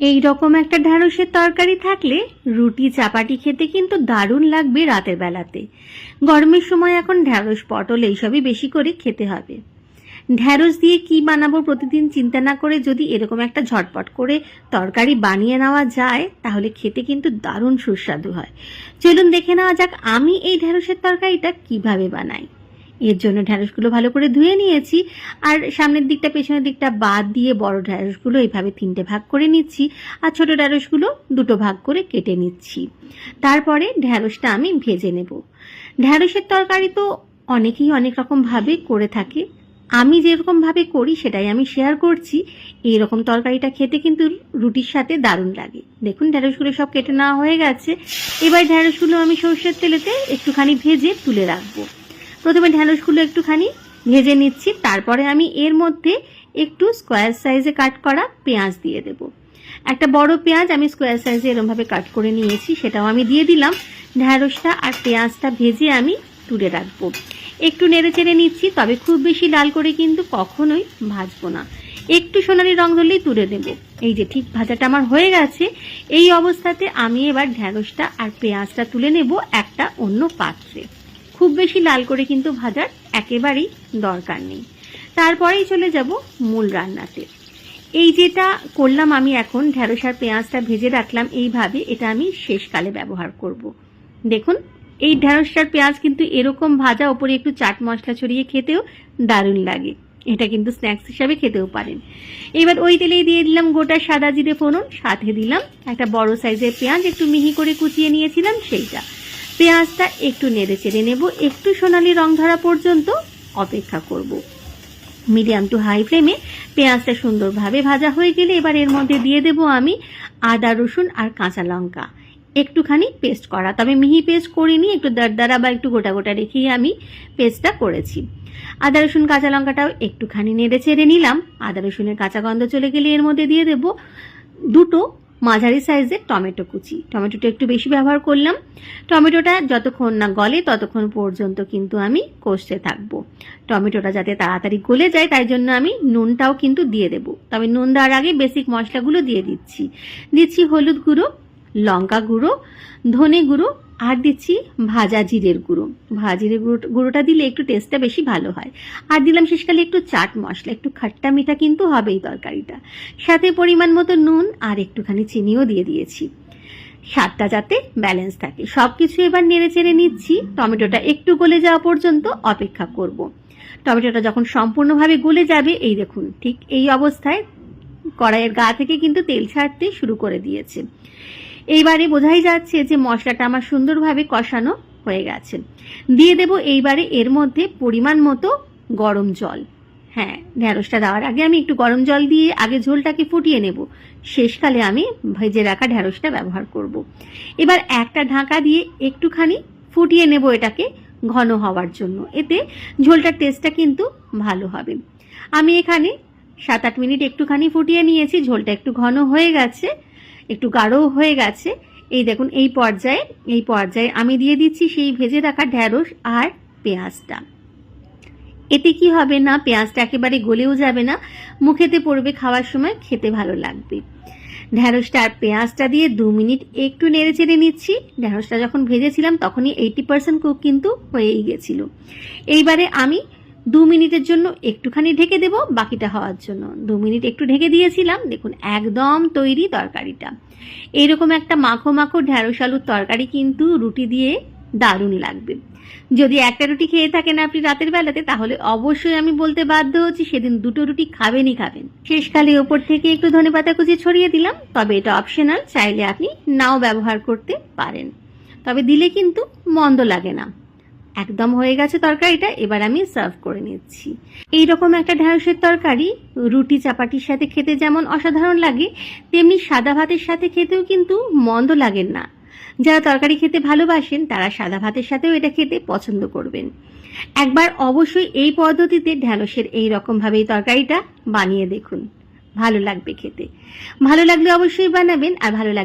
এই রকম একটা ঢ্যাঁড়সের তরকারি থাকলে রুটি, চাপাটি খেতে কিন্তু দারুণ লাগবে রাতের বেলাতে। গরমের সময় এখন ঢ্যাঁড়স, পটল এইসবই বেশি করে খেতে হবে। ঢ্যাঁড়স দিয়ে কি বানাবো প্রতিদিন চিন্তা না করে যদি এরকম একটা ঝটপট করে তরকারি বানিয়ে নেওয়া যায়, তাহলে খেতে কিন্তু দারুণ সুস্বাদু হয়। চলুন দেখে নেওয়া যাক আমি এই ঢ্যাঁড়সের তরকারিটা কীভাবে বানাই। এর জন্য ঢ্যাঁড়সগুলো ভালো করে ধুয়ে নিয়েছি। আর সামনের দিকটা, পেছনের দিকটা বাদ দিয়ে বড় ঢ্যাঁড়সগুলো এইভাবে তিনটে ভাগ করে নিচ্ছি। আর ছোট ঢ্যাঁড়সগুলো দুটো ভাগ করে কেটে নিচ্ছি। তারপরে ঢ্যাঁড়সটা আমি ভেজে নেব। ঢ্যাঁড়সের তরকারি তো অনেকেই অনেক রকমভাবে করে থাকে। আমি যেরকমভাবে করি সেটাই আমি শেয়ার করছি। এই রকম তরকারিটা খেতে কিন্তু রুটির সাথে দারুণ লাগে। দেখুন ঢ্যাঁড়সগুলো সব কেটে নেওয়া হয়ে গেছে। এবার ঢ্যাঁড়সগুলো আমি সর্ষের তেলেতে একটুখানি ভেজে তুলে রাখব। প্রথমে ঢ্যাঁড়সগুলো একটুখানি ভেজে নিচ্ছি, তারপরে আমি এর মধ্যে একটু স্কোয়ার সাইজে কাট করা পেঁয়াজ দিয়ে দেব। একটা বড় পেঁয়াজ আমি স্কোয়ার সাইজে এরমভাবে কাট করে নিয়েছি, সেটাও আমি দিয়ে দিলাম। ঢ্যাঁড়সটা আর পেঁয়াজটা ভেজে আমি তুলে রাখব। একটু নেড়ে চেড়ে নিচ্ছি, তবে খুব বেশি লাল করে কিন্তু কখনোই ভাজবো না। একটু সোনালি রং ধরলেই তুলে দেবো এই যে ঠিক ভাজাটা আমার হয়ে গেছে, এই অবস্থাতে আমি এবার ঢ্যাঁড়সটা আর পেঁয়াজটা তুলে নেব একটা অন্য পাত্রে। খুব বেশি লাল করে কিন্তু ভাজার একেবারেই দরকার নেই। তারপরেই চলে যাব মূল রান্নাতে। এই যেটা করলাম আমি এখন, ঢেঁড়স আর পেঁয়াজটা ভেজে রাখলাম এইভাবে, এটা আমি শেষকালে ব্যবহার করব। দেখুন, এই ঢেঁড়সটার পেঁয়াজ কিন্তু এরকম ভাজা, ওপরে একটু চাট মশলা ছড়িয়ে খেতেও দারুণ লাগে। এটা কিন্তু স্ন্যাক্স হিসাবে খেতেও পারেন। এবার ওই তেলেই দিয়ে দিলাম গোটা সাদা জিরে ফোড়ন, সাথে দিলাম একটা বড় সাইজের পেঁয়াজ, একটু মিহি করে কুচিয়ে নিয়েছিলাম সেইটা। পেঁয়াজটা একটু নেড়ে চেড়ে নেব, একটু সোনালি রং ধরা পর্যন্ত অপেক্ষা করব। মিডিয়াম টু হাই ফ্লেমে পেঁয়াজটা সুন্দরভাবে ভাজা হয়ে গেলে এবার এর মধ্যে দিয়ে দেব আমি আদা, রসুন আর কাঁচা লঙ্কা। একটুখানি পেস্ট করা, তবে মিহি পেস্ট করিনি, একটু দারদারা বা একটু গোটা গোটা রেখেই আমি পেস্টটা করেছি। আদা, রসুন, কাঁচা লঙ্কাটাও একটুখানি নেড়ে চেড়ে নিলাম। আদা, রসুনের কাঁচা গন্ধ চলে গেলে এর মধ্যে দিয়ে দেব দুটো মাঝারি সাইজের টমেটো কুচি। টমেটোটা একটু বেশি ব্যবহার করলাম। টমেটোটা যতক্ষণ না গলে ততক্ষণ পর্যন্ত কিন্তু আমি কষতে থাকব। টমেটোটা যাতে তাড়াতাড়ি গলে যায়, তাই জন্য আমি নুনটাও কিন্তু দিয়ে দেবো। তবে নুন দেওয়ার আগে বেসিক মশলাগুলো দিয়ে দিচ্ছি। দিচ্ছি হলুদ গুঁড়ো, লঙ্কা গুঁড়ো, ধনে গুঁড়ো আর দিচ্ছি ভাজা জিরের গুঁড়ো। ভাজা জিরের গুঁড়ো গুঁড়োটা দিলে একটু টেস্টটা বেশি ভালো হয়। আর দিলাম শেষকালে একটু চাট মশলা, একটু খাট্টা মিঠা কিন্তু হবেই তরকারিটা। সাথে পরিমাণ মতো নুন আর একটুখানি চিনিও দিয়ে দিয়েছি। স্বাদটা যাতে ব্যালেন্স থাকে। সব কিছু এবার নেড়ে চেড়ে নিচ্ছি। টমেটোটা একটু গলে যাওয়া পর্যন্ত অপেক্ষা করব। টমেটোটা যখন সম্পূর্ণভাবে গলে যাবে, এই দেখুন, ঠিক এই অবস্থায় কড়াইয়ের গা থেকে কিন্তু তেল ছাড়তে শুরু করে দিয়েছে। এইবারে বোঝাই যাচ্ছে যে মশলাটা আমার সুন্দরভাবে কষানো হয়ে গেছে। দিয়ে দেব এইবারে এর মধ্যে পরিমাণ মতো গরম জল। হ্যাঁ ঢ্যাঁড়সটা দেওয়ার আগে আমি একটু গরম জল দিয়ে আগে ঝোলটাকে ফুটিয়ে নেব। শেষকালে আমি ভেজে রাখা ঢ্যাঁড়সটা ব্যবহার করব। এবার একটা ঢাকা দিয়ে একটুখানি ফুটিয়ে নেব এটাকে ঘন হওয়ার জন্য। এতে ঝোলটার টেস্টটা কিন্তু ভালো হবে। আমি এখানে সাত আট মিনিট একটুখানি ফুটিয়ে নিয়েছি, ঝোলটা একটু ঘন হয়ে গেছে, একটু গাঢ়ও হয়ে গেছে। এই দেখুন, এই পর্যায়ে এই পর্যায়ে আমি দিয়ে দিচ্ছি সেই ভেজে রাখা ঢ্যাঁড়স আর পেঁয়াজটা। এতে কি হবে না, পেঁয়াজটা একেবারে গলেও যাবে না, মুখেতে পড়বে খাওয়ার সময়, খেতে ভালো লাগবে। ঢ্যাঁড়সটা আর পেঁয়াজটা দিয়ে দু মিনিট একটু নেড়ে চেড়ে নিচ্ছি। ঢ্যাঁড়সটা যখন ভেজেছিলাম, তখনই এইটি পার্সেন্ট কুক কিন্তু হয়েই গেছিল। এইবারে আমি দু মিনিটের জন্য একটুখানি ঢেকে দেব, বাকিটা হওয়ার জন্য। দু মিনিট একটু ঢেকে দিয়েছিলাম, দেখুন একদম তৈরি তরকারিটা। এইরকম একটা মাখো মাখো ঢ্যাঁড়স আলুর তরকারি কিন্তু রুটি দিয়ে দারুণ লাগবে। যদি একটা রুটি খেয়ে থাকেন আপনি রাতের বেলাতে, তাহলে অবশ্যই আমি বলতে বাধ্য হচ্ছি সেদিন দুটো রুটি খাবেনই খাবেন। শেষকালে ওপর থেকে একটু ধনে পাতা কুচি ছড়িয়ে দিলাম, তবে এটা অপশনাল চাইলে আপনি নাও ব্যবহার করতে পারেন। তবে দিলে কিন্তু মন্দ লাগে না। একদম হয়ে গেছে তরকারিটা, এবার আমি সার্ভ করে নিচ্ছি। এইরকম একটা ঢ্যাঁড়সের তরকারি, রুটি চাপাটির সাথে খেতে যেমন অসাধারণ লাগে, তেমনি সাদা ভাতের সাথে খেতেও কিন্তু মন্দ লাগে না। যারা তরকারি খেতে ভালোবাসেন, তারা সাদা ভাতের সাথেও এটা খেতে পছন্দ করবেন। একবার অবশ্যই এই পদ্ধতিতে ঢ্যাঁড়সের এই রকমভাবে এই তরকারিটা বানিয়ে দেখুন। ভালো লাগবে খেতে। ভালো লাগলে অবশ্যই বানাবেন, আর ভালো লাগলে